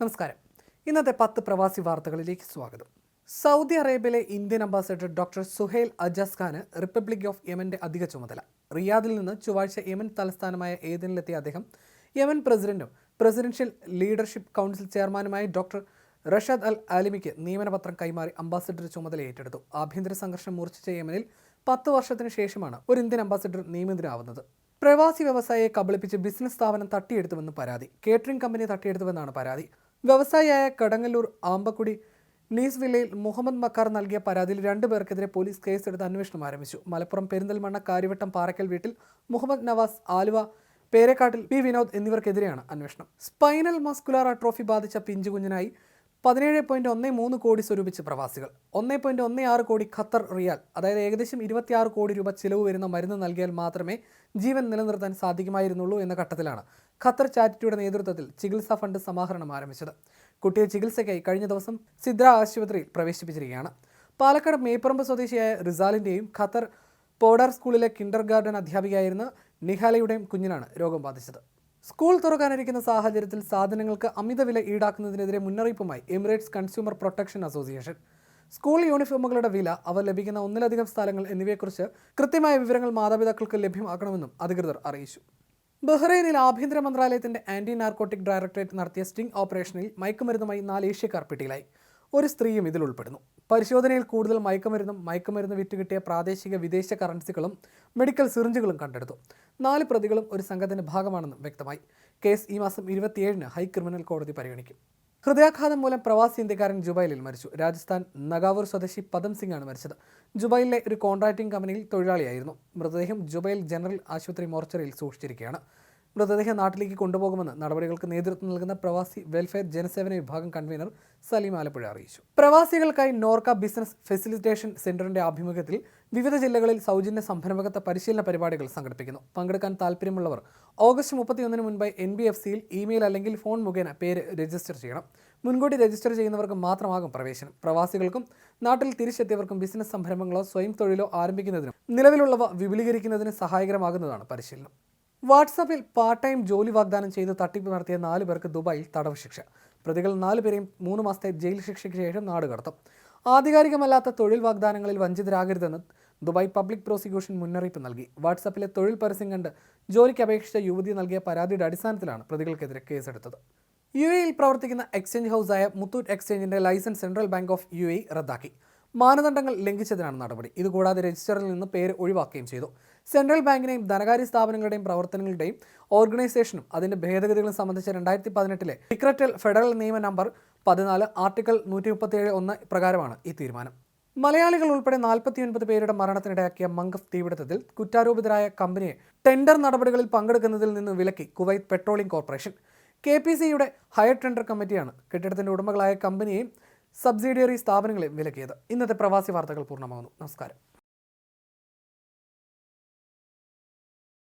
നമസ്കാരം. ഇന്നത്തെ പത്ത് പ്രവാസി വാർത്തകളിലേക്ക് സ്വാഗതം. സൗദി അറേബ്യയിലെ Indian ambassador doctor Suhel Ajaz Khan republic of യമന്റെ അധിക ചുമതല. റിയാദിൽ നിന്ന് ചൊവ്വാഴ്ച യമൻ തലസ്ഥാനമായ ഏതനിലെത്തിയ അദ്ദേഹം യമൻ പ്രസിഡന്റും പ്രസിഡൻഷ്യൽ ലീഡർഷിപ്പ് കൗൺസിൽ ചെയർമാനുമായ ഡോക്ടർ റഷദ് അൽ ആലിമിക്ക് നിയമനപത്രം കൈമാറി അംബാസഡർ ചുമതല ഏറ്റെടുത്തു. ആഭ്യന്തര സംഘർഷം മൂർച്ഛിച്ച യമനിൽ പത്ത് വർഷത്തിന് ശേഷമാണ് ഒരു ഇന്ത്യൻ അംബാസഡർ നിയമിതനാവുന്നത്. പ്രവാസി വ്യവസായിയെ കബളിപ്പിച്ച് ബിസിനസ് സ്ഥാപനം തട്ടിയെടുത്തുവെന്ന് പരാതി. കേറ്ററിംഗ് കമ്പനി തട്ടിയെടുത്തുവെന്നാണ് പരാതി. വ്യവസായിയായ കടങ്ങല്ലൂർ ആമ്പക്കുടി ലീസ് വില്ലയിൽ മുഹമ്മദ് മക്കാർ നൽകിയ പരാതിയിൽ രണ്ടു പേർക്കെതിരെ പോലീസ് കേസെടുത്ത് അന്വേഷണം ആരംഭിച്ചു. മലപ്പുറം പെരിന്തൽമണ്ണ കാര്യവട്ടം പാറക്കൽ വീട്ടിൽ മുഹമ്മദ് നവാസ് ആലുവ പേരക്കാട്ടിൽ പി വിനോദ് എന്നിവർക്കെതിരെയാണ് അന്വേഷണം. സ്പൈനൽ മസ്കുലാർ അട്രോഫി ബാധിച്ച പിഞ്ചു കുഞ്ഞിനായി പതിനേഴ് പോയിന്റ് ഒന്ന് മൂന്ന് കോടി സ്വരൂപിച്ച് പ്രവാസികൾ. ഒന്ന് പോയിന്റ് ഒന്ന് ആറ് കോടി ഖത്തർ റിയാൽ അതായത് ഏകദേശം ഇരുപത്തിയാറ് കോടി രൂപ ചിലവ് വരുന്ന മരുന്ന് നൽകിയാൽ മാത്രമേ ജീവൻ നിലനിർത്താൻ സാധിക്കുമായിരുന്നുള്ളൂ എന്ന ഘട്ടത്തിലാണ് ഖത്തർ ചാരിറ്റിയുടെ നേതൃത്വത്തിൽ ചികിത്സാ ഫണ്ട് സമാഹരണം ആരംഭിച്ചത്. കുട്ടിയെ ചികിത്സയ്ക്കായി കഴിഞ്ഞ ദിവസം സിദ്ര ആശുപത്രിയിൽ പ്രവേശിപ്പിച്ചിരിക്കുകയാണ്. പാലക്കാട് മേപ്പറമ്പ് സ്വദേശിയായ റിസാലിന്റെയും ഖത്തർ പോഡാർ സ്കൂളിലെ കിൻഡർ ഗാർഡൻ അധ്യാപികയായിരുന്ന നിഹാലയുടെയും കുഞ്ഞിനാണ് രോഗം ബാധിച്ചത്. സ്കൂൾ തുറക്കാനിരിക്കുന്ന സാഹചര്യത്തിൽ സാധനങ്ങൾക്ക് അമിത വില ഈടാക്കുന്നതിനെതിരെ മുന്നറിയിപ്പുമായി Emirates consumer protection association. School യൂണിഫോമുകളുടെ വില അവ ലഭിക്കുന്ന ഒന്നിലധികം സ്ഥലങ്ങൾ എന്നിവയെക്കുറിച്ച് കൃത്യമായ വിവരങ്ങൾ മാതാപിതാക്കൾക്ക് ലഭ്യമാക്കണമെന്നും അധികൃതർ അറിയിച്ചു. ബഹ്റൈനിൽ ആഭ്യന്തര മന്ത്രാലയത്തിന്റെ ആന്റി നാർക്കോട്ടിക് ഡയറക്ടറേറ്റ് നടത്തിയ സ്റ്റിംഗ് ഓപ്പറേഷനിൽ മയക്കുമരുന്നുമായി നാല് ഏഷ്യക്കാർ പിടിയിലായി. ഒരു സ്ത്രീയും ഇതിൽ ഉൾപ്പെടുന്നു. പരിശോധനയിൽ കൂടുതൽ മയക്കുമരുന്നും മയക്കുമരുന്ന് വിറ്റുകിട്ടിയ പ്രാദേശിക വിദേശ കറൻസികളും മെഡിക്കൽ സിറിഞ്ചുകളും കണ്ടെടുത്തു. നാല് പ്രതികളും ഒരു സംഘത്തിന്റെ ഭാഗമാണെന്നും വ്യക്തമായി. കേസ് ഈ മാസം ഇരുപത്തിയേഴിന് ഹൈ ക്രിമിനൽ കോടതി പരിഗണിക്കും. ഹൃദയാഘാതം മൂലം പ്രവാസി ഇന്ത്യക്കാരൻ ജുബൈലിൽ മരിച്ചു. രാജസ്ഥാൻ നഗാവൂർ സ്വദേശി പദം സിംഗ് ആണ് മരിച്ചത്. ജുബൈലിലെ ഒരു കോൺട്രാക്ടിംഗ് കമ്പനിയിൽ തൊഴിലാളിയായിരുന്നു. മൃതദേഹം ജുബൈൽ ജനറൽ ആശുപത്രി മോർച്ചറിയിൽ സൂക്ഷിച്ചിരിക്കുകയാണ്. മൃതദേഹം നാട്ടിലേക്ക് കൊണ്ടുപോകുമെന്ന് നടപടികൾക്ക് നേതൃത്വം നൽകുന്ന പ്രവാസി വെൽഫെയർ ജനസേവന വിഭാഗം കൺവീനർ സലീം ആലപ്പുഴ അറിയിച്ചു. പ്രവാസികൾക്കായി നോർക്ക ബിസിനസ് ഫെസിലിറ്റേഷൻ സെന്ററിന്റെ ആഭിമുഖ്യത്തിൽ വിവിധ ജില്ലകളിൽ സൗജന്യ സംരംഭകത്വ പരിശീലന പരിപാടികൾ സംഘടിപ്പിക്കുന്നു. പങ്കെടുക്കാൻ താല്പര്യമുള്ളവർ ഓഗസ്റ്റ് മുപ്പത്തിയൊന്നിന് മുൻപായി എൻ ബി എഫ് സിയിൽ ഇമെയിൽ അല്ലെങ്കിൽ ഫോൺ മുഖേന പേര് രജിസ്റ്റർ ചെയ്യണം. മുൻകൂട്ടി രജിസ്റ്റർ ചെയ്യുന്നവർക്ക് മാത്രമാകും പ്രവേശനം. പ്രവാസികൾക്കും നാട്ടിൽ തിരിച്ചെത്തിയവർക്കും ബിസിനസ് സംരംഭങ്ങളോ സ്വയം തൊഴിലോ ആരംഭിക്കുന്നതിനും നിലവിലുള്ളവ വിപുലീകരിക്കുന്നതിന് സഹായകരമാകുന്നതാണ് പരിശീലനം. വാട്സാപ്പിൽ പാർട്ട് ടൈം ജോലി വാഗ്ദാനം ചെയ്ത് തട്ടിപ്പ് നടത്തിയ നാല് പേർക്ക് ദുബായിൽ തടവ് ശിക്ഷ. പ്രതികൾ നാല് പേരെയും മൂന്ന് മാസത്തെ ജയിൽ ശിക്ഷയ്ക്ക് ശേഷം നാട് കടത്തും. ആധികാരികമല്ലാത്ത തൊഴിൽ വാഗ്ദാനങ്ങളിൽ വഞ്ചിതരാകരുതെന്ന് ദുബായ് പബ്ലിക് പ്രോസിക്യൂഷൻ മുന്നറിയിപ്പ് നൽകി. വാട്സാപ്പിലെ തൊഴിൽ പരസ്യം കണ്ട് ജോലിക്ക് അപേക്ഷിച്ച യുവതി നൽകിയ പരാതിയുടെ അടിസ്ഥാനത്തിലാണ് പ്രതികൾക്കെതിരെ കേസെടുത്തത്. യു എയിൽ പ്രവർത്തിക്കുന്ന എക്സ്ചേഞ്ച് ഹൗസായ Muthoot എക്സ്ചേഞ്ചിന്റെ licence central bank of U A റദ്ദാക്കി. മാനദണ്ഡങ്ങൾ ലംഘിച്ചതിനാണ് നടപടി. ഇതുകൂടാതെ രജിസ്റ്ററിൽ നിന്ന് പേര് ഒഴിവാക്കുകയും ചെയ്തു. സെൻട്രൽ ബാങ്കിനെയും ധനകാര്യ സ്ഥാപനങ്ങളുടെയും പ്രവർത്തനങ്ങളുടെയും ഓർഗനൈസേഷനും അതിന്റെ ഭേദഗതികളും സംബന്ധിച്ച രണ്ടായിരത്തി പതിനെട്ടിലെ ടിക്രറ്റൽ ഫെഡറൽ നിയമ നമ്പർ പതിനാല് ആർട്ടിക്കിൾ നൂറ്റി മുപ്പത്തിയേഴ് ഒന്ന് പ്രകാരമാണ് ഈ തീരുമാനം. മലയാളികൾ ഉൾപ്പെടെ നാൽപ്പത്തിയൊൻപത് പേരുടെ മരണത്തിനിടയാക്കിയ മംഗഫ് തീപിടുത്തത്തിൽ കുറ്റാരോപിതരായ കമ്പനിയെ ടെൻഡർ നടപടികളിൽ പങ്കെടുക്കുന്നതിൽ നിന്ന് വിലക്കി Kuwait petroleum corporation. K P സിയുടെ ഹയർ ടെൻഡർ കമ്മിറ്റിയാണ് കെട്ടിടത്തിന്റെ ഉടമകളായ കമ്പനിയെയും സബ്സിഡിയറി സ്ഥാപനങ്ങളെയും വിലക്കിയത്. ഇന്നത്തെ പ്രവാസി വാർത്തകൾ പൂർണമാകുന്നു. നമസ്കാരം.